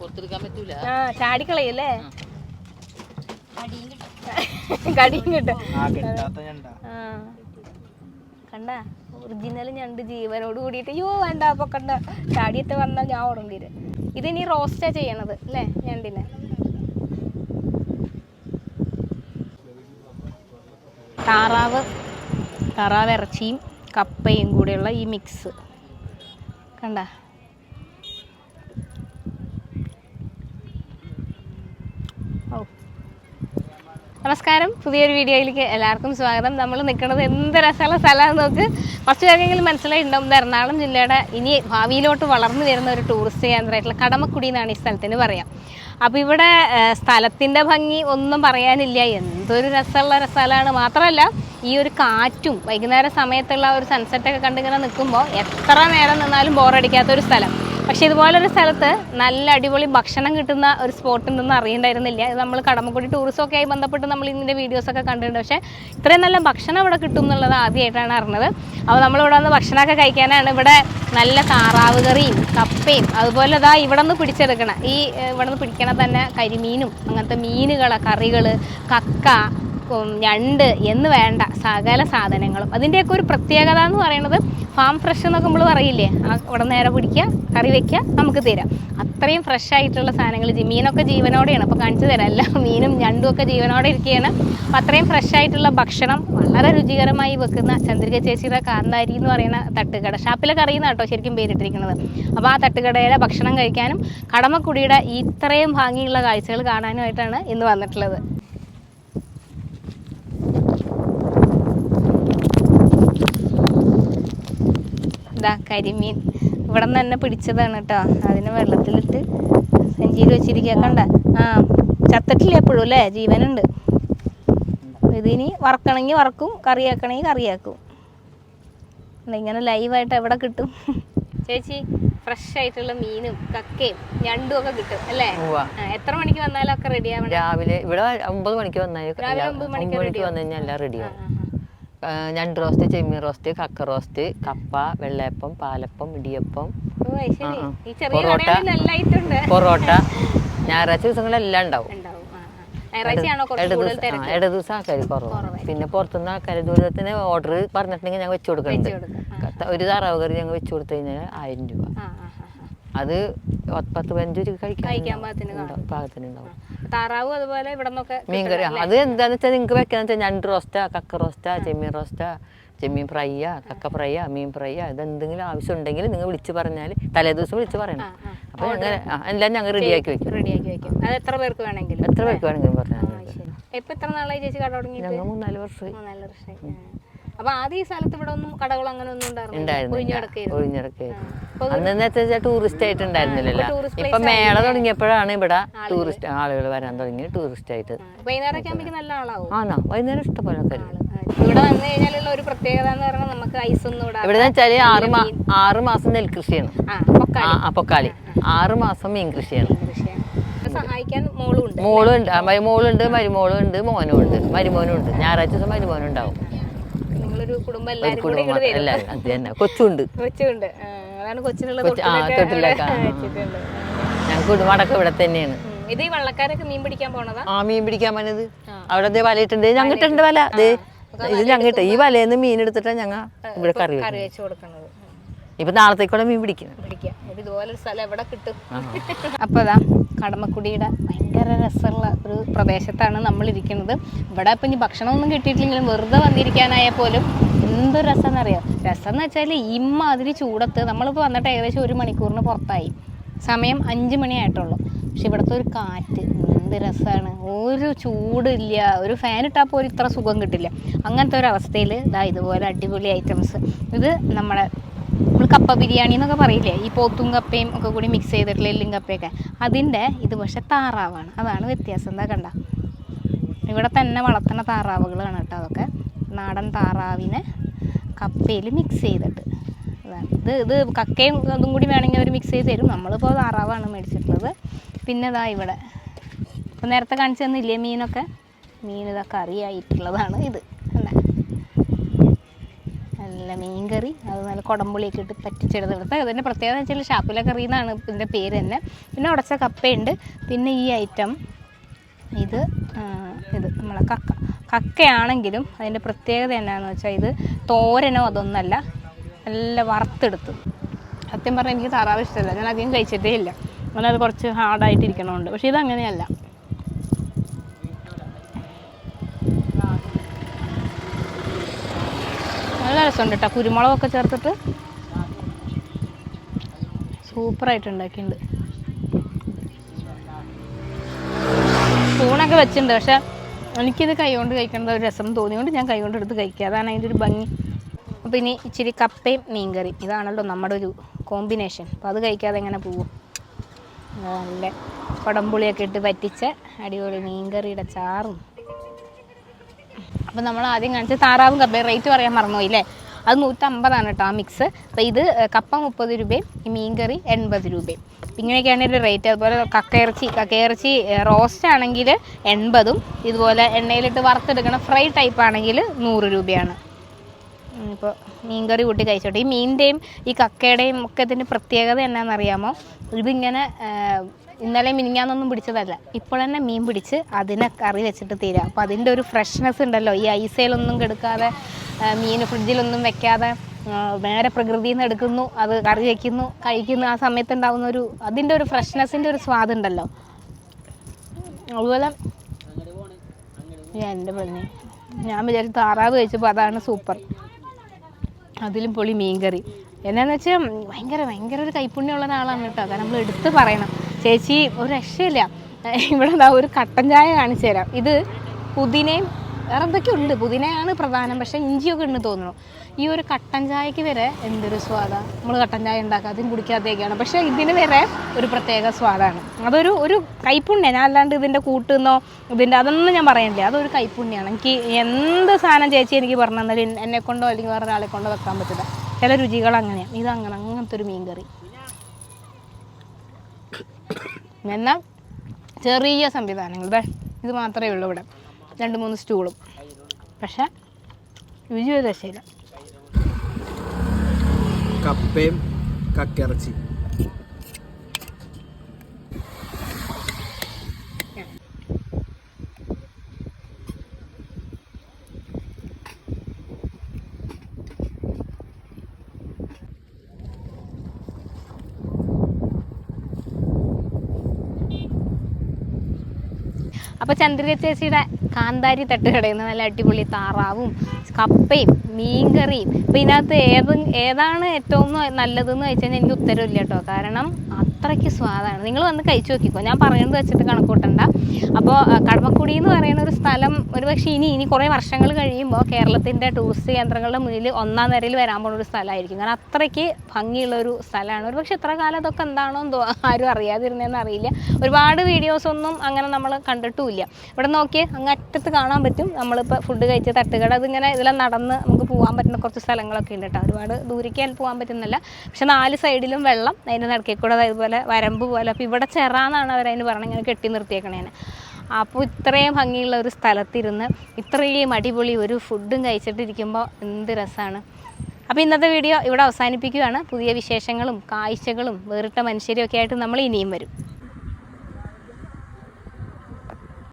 പുറത്തെടുക്കാൻ പറ്റൂല. ആ ചാടിക്കളയല്ലേ? കടിയും കിട്ടും. കണ്ട? ഒറിജിനൽ ഞണ്ട് ജീവനോട് കൂടിയിട്ട് യോ വേണ്ട അപ്പൊ കണ്ട. ചാടിയത്തെ വന്നാൽ ഞാൻ ഓടേണ്ടി വരും. ഇതിനി റോസ്റ്റാ ചെയ്യണത് അല്ലേ ഞണ്ടിനെ? താറാവ് താറാവ് ഇറച്ചിയും കപ്പയും കൂടെയുള്ള ഈ മിക്സ് കണ്ട? നമസ്കാരം. പുതിയൊരു വീഡിയോയിലേക്ക് എല്ലാവർക്കും സ്വാഗതം. നമ്മൾ നിൽക്കുന്നത് എന്ത് രസമുള്ള സ്ഥലമാണെന്ന് നോക്ക് കുറച്ച് പേർക്കെങ്കിലും മനസ്സിലായിട്ടുണ്ടാവും ഇത് എറണാകുളം ജില്ലയുടെ ഇനി ഭാവിയിലോട്ട് വളർന്നു വരുന്ന ഒരു ടൂറിസ്റ്റ് കേന്ദ്രമായിട്ടുള്ള കടമക്കുടി എന്നാണ് ഈ സ്ഥലത്തിന് പറയാം. അപ്പോൾ ഇവിടെ സ്ഥലത്തിന്റെ ഭംഗി ഒന്നും പറയാനില്ല. എന്തൊരു രസമുള്ള സ്ഥലമാണ്. മാത്രമല്ല ഈ ഒരു കാറ്റും വൈകുന്നേര സമയത്തുള്ള ഒരു സൺസെറ്റൊക്കെ കണ്ടിങ്ങനെ നിൽക്കുമ്പോൾ എത്ര നേരം നിന്നാലും ബോറടിക്കാത്ത ഒരു സ്ഥലം. പക്ഷെ ഇതുപോലൊരു സ്ഥലത്ത് നല്ല അടിപൊളി ഭക്ഷണം കിട്ടുന്ന ഒരു സ്പോട്ട് ഉണ്ടെന്ന് അറിയണ്ടായിരുന്നില്ല. ഇത് നമ്മൾ കടമക്കുടി ടൂറിസം ഒക്കെ ആയി ബന്ധപ്പെട്ട് നമ്മൾ ഇതിന്റെ വീഡിയോസൊക്കെ കണ്ടിട്ടുണ്ട്. പക്ഷേ ഇത്രയും നല്ല ഭക്ഷണം ഇവിടെ കിട്ടും എന്നുള്ളത് ആദ്യമായിട്ടാണ് അറിഞ്ഞത്. അപ്പോൾ നമ്മളിവിടെ വന്ന് ഭക്ഷണമൊക്കെ കഴിക്കാനാണ് ഇവിടെ നല്ല താറാവ് കറിയും കപ്പയും അതുപോലെ ഇതാ ഇവിടെ നിന്ന് പിടിച്ചെടുക്കണം. ഈ ഇവിടെ നിന്ന് പിടിക്കണ തന്നെ കരിമീനും അങ്ങനത്തെ മീനുകൾ കറികൾ കക്ക ഞണ്ട് എന്ന് വേണ്ട സകല സാധനങ്ങളും. അതിന്റെയൊക്കെ ഒരു പ്രത്യേകത എന്ന് പറയുന്നത് ഫാം ഫ്രഷ് എന്നൊക്കെ നമ്മൾ പറയില്ലേ? ആ ഉടൻ നേരെ പിടിക്കുക കറി വെക്കുക നമുക്ക് തരാം. അത്രയും ഫ്രഷ് ആയിട്ടുള്ള സാധനങ്ങൾ മീനൊക്കെ ജീവനോടെയാണ്. അപ്പോൾ കാണിച്ചു തരാം. എല്ലാ മീനും ഞണ്ടും ഒക്കെ ജീവനോടെ ഇരിക്കുകയാണ്. അപ്പം അത്രയും ഫ്രഷ് ആയിട്ടുള്ള ഭക്ഷണം വളരെ രുചികരമായി വെക്കുന്ന ചന്ദ്രിക ചേച്ചിയുടെ കാന്താരി എന്ന് പറയുന്ന തട്ടുകട. ഷാപ്പിലെ കറിയുന്ന കേട്ടോ ശരിക്കും പേരിട്ടിരിക്കുന്നത്. അപ്പോൾ ആ തട്ടുകടയിലെ ഭക്ഷണം കഴിക്കാനും കടമക്കുടിയുടെ ഇത്രയും ഭംഗിയുള്ള കാഴ്ചകൾ കാണാനുമായിട്ടാണ് ഇന്ന് വന്നിട്ടുള്ളത്. ഇതാ കരിമീൻ. ഇവിടെ നിന്ന് തന്നെ പിടിച്ചതാണ് കേട്ടോ. അതിന് വെള്ളത്തിലിട്ട് സഞ്ചിയിൽ വെച്ചിരിക്കുക. കണ്ട? ആ ചത്തിട്ടില്ല എപ്പോഴും അല്ലേ? ജീവനുണ്ട്. ഇതിനി വറക്കണമെങ്കിൽ വറക്കും കറിയാക്കണമെങ്കിൽ കറിയാക്കും. ഇങ്ങനെ ലൈവായിട്ട് എവിടെ കിട്ടും? ചേച്ചി ഫ്രഷ് ആയിട്ടുള്ള മീനും കക്കയും ഞണ്ടും ഒക്കെ കിട്ടും അല്ലേ? എത്ര മണിക്ക് വന്നാലും ഒക്കെ റെഡി ആവണം? രാവിലെ ഇവിടെ ഒമ്പത് മണിക്ക് വന്നാൽ ഒമ്പത് മണിക്ക് വന്നു കഴിഞ്ഞാൽ എല്ലാം റെഡിയാവും ഞണ്ട് റോസ്റ്റ് ചെമ്മീൻ റോസ്റ്റ് കക്ക റോസ്റ്റ് കപ്പ വെള്ളയപ്പം പാലപ്പം ഇടിയപ്പം. പൊറോട്ട. പൊറോട്ട ഞായറാഴ്ച ദിവസങ്ങളെല്ലാം ഉണ്ടാവും. ഇട ദിവസം ആൾക്കാർ കുറവ് പിന്നെ പുറത്തുനിന്ന് ആൾക്കാർ ദൂരത്തിന് ഓർഡർ പറഞ്ഞിട്ടുണ്ടെങ്കിൽ ഞങ്ങൾ വെച്ചു കൊടുക്കുന്നുണ്ട്. ഒരു താറാവ് കറി ഞങ്ങൾ വെച്ചു കൊടുത്തു കഴിഞ്ഞാൽ ആയിരം രൂപ. അത് പത്ത് പതിനഞ്ച് കഴിക്കാൻ കഴിക്കാൻ ഉണ്ടാവും. പാകത്തിന് കാണും. ഉണ്ടാവും, പാകത്തിന് ഉണ്ടാവും താറാവും അതുപോലെ ഇവിടെ നിന്നൊക്കെ മീൻകറി അത് എന്താന്ന് വെച്ചാൽ നിങ്ങൾക്ക് വെക്കാന്ന് വെച്ചാൽ ഞണ്ട് റോസ്റ്റാ കക്ക റോസ്റ്റാ ചെമ്മീൻ റോസ്റ്റാ ചെമ്മീൻ ഫ്രൈയാ കക്ക ഫ്രൈയാ മീൻ ഫ്രൈയാ ഇതെന്തെങ്കിലും ആവശ്യം ഉണ്ടെങ്കിൽ നിങ്ങൾ വിളിച്ചു പറഞ്ഞാൽ തലേ ദിവസം വിളിച്ച് പറയണം. അപ്പൊ ഞങ്ങൾ എല്ലാം ഞങ്ങൾ റെഡിയാക്കി വെക്കും. റെഡിയാക്കി വെക്കും. അത് എത്ര പേർക്ക് വേണമെങ്കിലും എത്ര പേർക്ക് വേണമെങ്കിലും പറഞ്ഞാൽ എത്ര നാളായി ചേച്ചി കട ഞങ്ങൾ മൂന്നാൽ വർഷമായി. മൂന്നാൽ വർഷമായി. ആ. അപ്പൊ ആദ്യം ഈ സ്ഥലത്ത് ഇവിടെ ഒന്നും കടകൾ അങ്ങനെ ഒന്നും ഉണ്ടായിരുന്നു ഒഴിഞ്ഞു അന്ന് വെച്ചാൽ ടൂറിസ്റ്റ് ആയിട്ട് ഉണ്ടായിരുന്നില്ലല്ലോ. ഇപ്പൊ മേള തുടങ്ങിയപ്പോഴാണ് ഇവിടെ ടൂറിസ്റ്റ് ആളുകൾ വരാൻ തുടങ്ങി ടൂറിസ്റ്റ് ആയിട്ട്. ആകുമ്പോൾ നല്ല ആളാവും. ആണോ വൈകുന്നേരം ഇഷ്ടപോലെ. ഇവിടെ വന്നു കഴിഞ്ഞാലുള്ള ഒരു പ്രത്യേകത എന്ന് പറഞ്ഞാൽ നമുക്ക് ഐസ് ഒന്നും ഇവിടെ ഇവിടെ വെച്ചാൽ ആറ് ആറ് മാസം നെൽകൃഷിയാണ്. പൊക്കാളി. ആറ് മാസം മീൻ കൃഷിയാണ്. സഹായിക്കാൻ മോളും ഉണ്ട് മോളും ഉണ്ട് ആ, മരുമോളുണ്ട് മരുമോളും ഉണ്ട് മോനും ഉണ്ട്. മരുമോനും ഉണ്ട്. ഞായറാഴ്ച ദിവസം മരുമോനും ഉണ്ടാവും നിങ്ങളൊരു കുടുംബം എല്ലാവരും കൂടി ഇങ്ങോട്ട് വരും. എല്ലാവരും അത് തന്നെ. കൊച്ചുണ്ട്. കൊച്ചുണ്ട്. ആ, അതാണ് കൊച്ചിനുള്ള കൊച്ച് ആ തൊട്ടിലൊക്കെ തൊട്ടിലൊക്കെ ഇവിടെ വെച്ചിട്ടുണ്ട്. ഞങ്ങൾക്ക് ഇവിടെ തന്നെയാണ്. ഉം. ഇത് ഈ വള്ളക്കാരൊക്കെ മീൻ പിടിക്കാൻ പോണതാ? ആ മീൻ പിടിക്കാൻ അവിടെ ദേ വലയിട്ടുണ്ട്. ഞങ്ങട്ടുണ്ട് വല. ദേ ഇത് ഞങ്ങട്ട് ഈ വലയിൽ നിന്ന് മീൻ എടുത്തിട്ടാണ് ഞങ്ങ ഇവിടെ കറി കറി വെച്ച് കൊടുക്കണത്. ഇപ്പൊ നാളത്തേക്കൂടെ മീൻ പിടിക്കുന്നു പിടിക്കാം. ഇത് ഇതുപോലെ സ്ഥലം എവിടെ കിട്ടും. അപ്പോൾ അതാ കടമക്കുടിയുടെ ഭയങ്കര രസമുള്ള ഒരു പ്രദേശത്താണ് നമ്മൾ ഇരിക്കുന്നത് ഇവിടെ ഇപ്പം ഇനി ഭക്ഷണമൊന്നും കിട്ടിയിട്ടില്ലെങ്കിലും വെറുതെ വന്നിരിക്കാനായാൽ പോലും എന്തൊരു രസം എന്നറിയാം രസം എന്ന് വെച്ചാൽ ഇമ്മാതിരി ചൂടത്ത് നമ്മളിപ്പോൾ വന്നിട്ട് ഏകദേശം ഒരു മണിക്കൂറിന് പുറത്തായി. സമയം അഞ്ച് മണിയായിട്ടുള്ളൂ പക്ഷെ ഇവിടുത്തെ ഒരു കാറ്റ് എന്ത് രസമാണ്. ഒരു ചൂടില്ല. ഒരു ഫാൻ ഇട്ടാൽ പോലും ഇത്ര സുഖം കിട്ടില്ല. അങ്ങനത്തെ ഒരു അവസ്ഥയിൽ ഇതാ ഇതുപോലെ അടിപൊളി ഐറ്റംസ് ഇത് നമ്മുടെ നമ്മൾ കപ്പ ബിരിയാണി എന്നൊക്കെ പറയില്ലേ? ഈ പോത്തും കപ്പയും ഒക്കെ കൂടി മിക്സ് ചെയ്തിട്ടുള്ള എല്ലും കപ്പയൊക്കെ. അതിന്റെ ഇത് പക്ഷെ താറാവാണ്. അതാണ് വ്യത്യാസം. എന്താ കണ്ട? ഇവിടെ തന്നെ വളർത്തുന്ന താറാവുകളാണ് കേട്ടോ അതൊക്കെ. നാടൻ താറാവിനെ കപ്പയിൽ മിക്സ് ചെയ്തിട്ട്. ഇത് ഇത് കക്കയും അതും കൂടി വേണമെങ്കിൽ അവർ മിക്സ് ചെയ്ത് തരും. നമ്മളിപ്പോൾ താറാവാണ് മേടിച്ചിട്ടുള്ളത്. പിന്നെ ഇതാ ഇവിടെ. ഇപ്പോൾ നേരത്തെ കാണിച്ചു തന്നില്ലേ മീനൊക്കെ? മീൻ ഇതൊക്കെ കറിയായിട്ടുള്ളതാണ് ഇത്. നല്ല മീൻകറി അത് നല്ല കുടംപുളിയൊക്കെ ഇട്ട് പറ്റിച്ചെടുത്ത് അതിന്റെ പ്രത്യേകത എന്ന് വെച്ചാൽ ഷാപ്പില കറി എന്നാണ് ഇതിന്റെ പേര് തന്നെ. പിന്നെ ഉടച്ച കപ്പയുണ്ട്. പിന്നെ ഈ ഐറ്റം ഇത് ഇത് നമ്മളെ കക്ക. കക്കയാണെങ്കിലും അതിന്റെ പ്രത്യേകത എന്നാന്ന് വെച്ചാൽ ഇത് തോരനോ അതൊന്നല്ല നല്ല വറുത്തെടുത്ത്. സത്യം പറഞ്ഞാൽ എനിക്ക് താറാവ് ഇഷ്ടമല്ല. ഞാൻ അധികം കഴിച്ചിട്ടേ ഇല്ല. അങ്ങനെ അത് കുറച്ച് ഹാർഡായിട്ടിരിക്കണമുണ്ട് പക്ഷേ ഇത് നല്ല രസമുണ്ട് കേട്ടോ കുരുമുളകൊക്കെ ചേർത്തിട്ട് സൂപ്പറായിട്ട് ഉണ്ടാക്കിയിട്ടുണ്ട് സ്പൂണൊക്കെ വെച്ചിട്ടുണ്ട് പക്ഷെ എനിക്കിത് കൈകൊണ്ട് കഴിക്കേണ്ട ഒരു രസം തോന്നിയോണ്ട് ഞാൻ കൈകൊണ്ട് എടുത്ത് കഴിക്കുക. അതാണ് അതിന്റെ ഒരു ഭംഗി. അപ്പോൾ ഇനി ഇച്ചിരി കപ്പയും മീൻ മീൻകറിയും. ഇതാണല്ലോ നമ്മുടെ ഒരു കോമ്പിനേഷൻ. അപ്പോൾ അത് കഴിക്കാതെ എങ്ങനെ പോവും? നല്ല കുടംപുളിയൊക്കെ ഇട്ട് പറ്റിച്ച അടിപൊളി മീൻ മീൻകറിയുടെ ചാറും. അപ്പം നമ്മൾ ആദ്യം കാണിച്ച താറാവും കപ്പയും റേറ്റ് പറയാൻ മറന്നുപോയില്ലേ അത് നൂറ്റമ്പതാണ് കേട്ടോ ആ മിക്സ് അപ്പോൾ ഇത് കപ്പ മുപ്പത് രൂപയും ഈ മീൻകറി എൺപത് രൂപയും. ഇങ്ങനെയൊക്കെയാണ് ഇതിന്റെ റേറ്റ് അതുപോലെ കക്കയിറച്ചി കക്കയിറച്ചി റോസ്റ്റ് ആണെങ്കിൽ എൺപതും ഇതുപോലെ എണ്ണയിലിട്ട് വറുത്തെടുക്കണ ഫ്രൈ ടൈപ്പ് ആണെങ്കിൽ നൂറ് രൂപയാണ്. ഇപ്പോൾ മീൻകറി കൂട്ടി കഴിച്ചോട്ടെ. ഈ മീനിന്റെയും ഈ കക്കയുടെയും ഒക്കെ ഇതിന്റെ പ്രത്യേകത എന്നാണെന്നറിയാമോ ഇതിങ്ങനെ ഇന്നലെ മിനിങ്ങാന്നൊന്നും പിടിച്ചതല്ല. ഇപ്പോൾ തന്നെ മീൻ പിടിച്ച് അതിനെ കറി വെച്ചിട്ട് തീരാം. അപ്പോൾ അതിന്റെ ഒരു ഫ്രഷ്നെസ് ഉണ്ടല്ലോ. ഈ ഐസയിലൊന്നും കെടുക്കാതെ മീൻ ഫ്രിഡ്ജിലൊന്നും വെക്കാതെ നേരെ പ്രകൃതിയിൽ നിന്ന് എടുക്കുന്നു അത് കറി വയ്ക്കുന്നു കഴിക്കുന്നു ആ സമയത്ത് ഉണ്ടാകുന്ന ഒരു അതിന്റെ ഒരു ഫ്രഷ്നെസ്സിന്റെ ഒരു സ്വാദുണ്ടല്ലോ അതുപോലെ എന്റെ പള്ളി ഞാൻ വിചാരിച്ചു താറാവ് കഴിച്ചപ്പോൾ അതാണ് സൂപ്പർ അതിലും പൊളി മീൻകറി. എന്നാന്ന് വെച്ചാൽ ഭയങ്കര ഭയങ്കര ഒരു കൈപ്പുണ്യമുള്ള ഒരാളാണ് കേട്ടോ. കാരണം നമ്മൾ എടുത്ത് പറയണം. ചേച്ചി ഒരു രക്ഷയില്ല. ഇവിടെ എന്താ ഒരു കട്ടൻ ചായ കാണിച്ചു തരാം. ഇത് പുതിനയും വേറെ എന്തൊക്കെ ഉണ്ട്. പുതിനയാണ് പ്രധാനം പക്ഷേ ഇഞ്ചിയൊക്കെ ഉണ്ട് തോന്നുന്നു. ഈ ഒരു കട്ടൻ ചായക്ക് വരെ എന്തൊരു സ്വാദാണ് നമ്മൾ കട്ടൻ ചായ ഉണ്ടാക്കാതെയും കുടിക്കാതെയൊക്കെയാണ്. പക്ഷേ ഇതിന് വരെ ഒരു പ്രത്യേക സ്വാദാണ്. അതൊരു ഒരു കൈപ്പുണ്യം. ഞാൻ അല്ലാണ്ട് ഇതിന്റെ കൂട്ടുന്നോ ഇതിന്റെ അതൊന്നും ഞാൻ പറയണ്ടേ അതൊരു കൈപ്പുണ്യാണ്. എനിക്ക് എന്ത് സാധനം ചേച്ചി എനിക്ക് പറഞ്ഞു തന്നാലും എന്നെ കൊണ്ടോ അല്ലെങ്കിൽ വേറെ ഒരാളെ കൊണ്ടോ വെക്കാൻ പറ്റില്ല. ചില രുചികൾ അങ്ങനെയാണ് ഇത് അങ്ങനെ അങ്ങനത്തെ ഒരു മീൻകറി. എന്നാൽ ചെറിയ സംവിധാനങ്ങൾ. ഇതേ ഇത് മാത്രമേ ഉള്ളൂ ഇവിടെ. രണ്ട് മൂന്ന് സ്റ്റൂളും. പക്ഷേ രുചി ഒരു രക്ഷയില്ല. കപ്പയും കക്കിറച്ചി അപ്പോൾ ചന്ദ്രിക ചേച്ചിയുടെ കാന്താരി തട്ടുകടയിൽ നിന്ന് നല്ല അടിപൊളി താറാവും കപ്പയും മീൻകറിയും. അപ്പോൾ ഇതിനകത്ത് ഏത് ഏതാണ് ഏറ്റവും നല്ലതെന്ന് വെച്ച് കഴിഞ്ഞാൽ എനിക്ക് ഉത്തരവില്ല കേട്ടോ. കാരണം അത്രയ്ക്ക് സ്വാദാണ്. നിങ്ങൾ വന്ന് കഴിച്ചു നോക്കിക്കോ. ഞാൻ പറയുന്നത് വെച്ചിട്ട് കണക്കൂട്ടണ്ട. അപ്പോൾ കടമക്കുടി എന്ന് പറയുന്ന ഒരു സ്ഥലം ഒരു പക്ഷേ ഇനി ഇനി കുറേ വർഷങ്ങൾ കഴിയുമ്പോൾ കേരളത്തിന്റെ ടൂറിസ്റ്റ് കേന്ദ്രങ്ങളുടെ മുന്നിൽ ഒന്നാം നിരയിൽ വരാൻ പോകുന്ന ഒരു സ്ഥലമായിരിക്കും. കാരണം അത്രയ്ക്ക് ഭംഗിയുള്ള ഒരു സ്ഥലമാണ്. ഒരു പക്ഷേ ഇത്ര കാലം അതൊക്കെ എന്താണോ എന്തോ ആരും അറിയാതിരുന്നതെന്ന് അറിയില്ല. ഒരുപാട് വീഡിയോസൊന്നും അങ്ങനെ നമ്മൾ കണ്ടിട്ടുമില്ല. ഇവിടെ നോക്കിയേ അങ്ങ് അറ്റത്ത് കാണാൻ പറ്റും. നമ്മളിപ്പോൾ ഫുഡ് കഴിച്ച തട്ടുകട അതിങ്ങനെ ഇതിലെ നടന്ന് നമുക്ക് പോകാൻ പറ്റുന്ന കുറച്ച് സ്ഥലങ്ങളൊക്കെ ഉണ്ട് കേട്ടോ. ഒരുപാട് ദൂരിക്കാൻ പോകാൻ പറ്റുന്നില്ല. പക്ഷെ നാല് സൈഡിലും വെള്ളം അതിന്റെ നടക്കേ കൂടെ ഇതുപോലെ വരമ്പ് പോലെ. അപ്പോൾ ഇവിടെ ചെറാന്നാണ് അവരതിന് പറഞ്ഞത് ഇങ്ങനെ കെട്ടി നിർത്തിയേക്കണേന് അപ്പോൾ ഇത്രയും ഭംഗിയുള്ള ഒരു സ്ഥലത്തിരുന്ന് ഇത്രയും അടിപൊളി ഒരു ഫുഡും കഴിച്ചിട്ടിരിക്കുമ്പോൾ എന്ത് രസമാണ് അപ്പോൾ ഇന്നത്തെ വീഡിയോ ഇവിടെ അവസാനിപ്പിക്കുകയാണ്. പുതിയ വിശേഷങ്ങളും കാഴ്ചകളും വേറിട്ട മനുഷ്യരും ഒക്കെ ആയിട്ട് നമ്മൾ ഇനിയും വരും.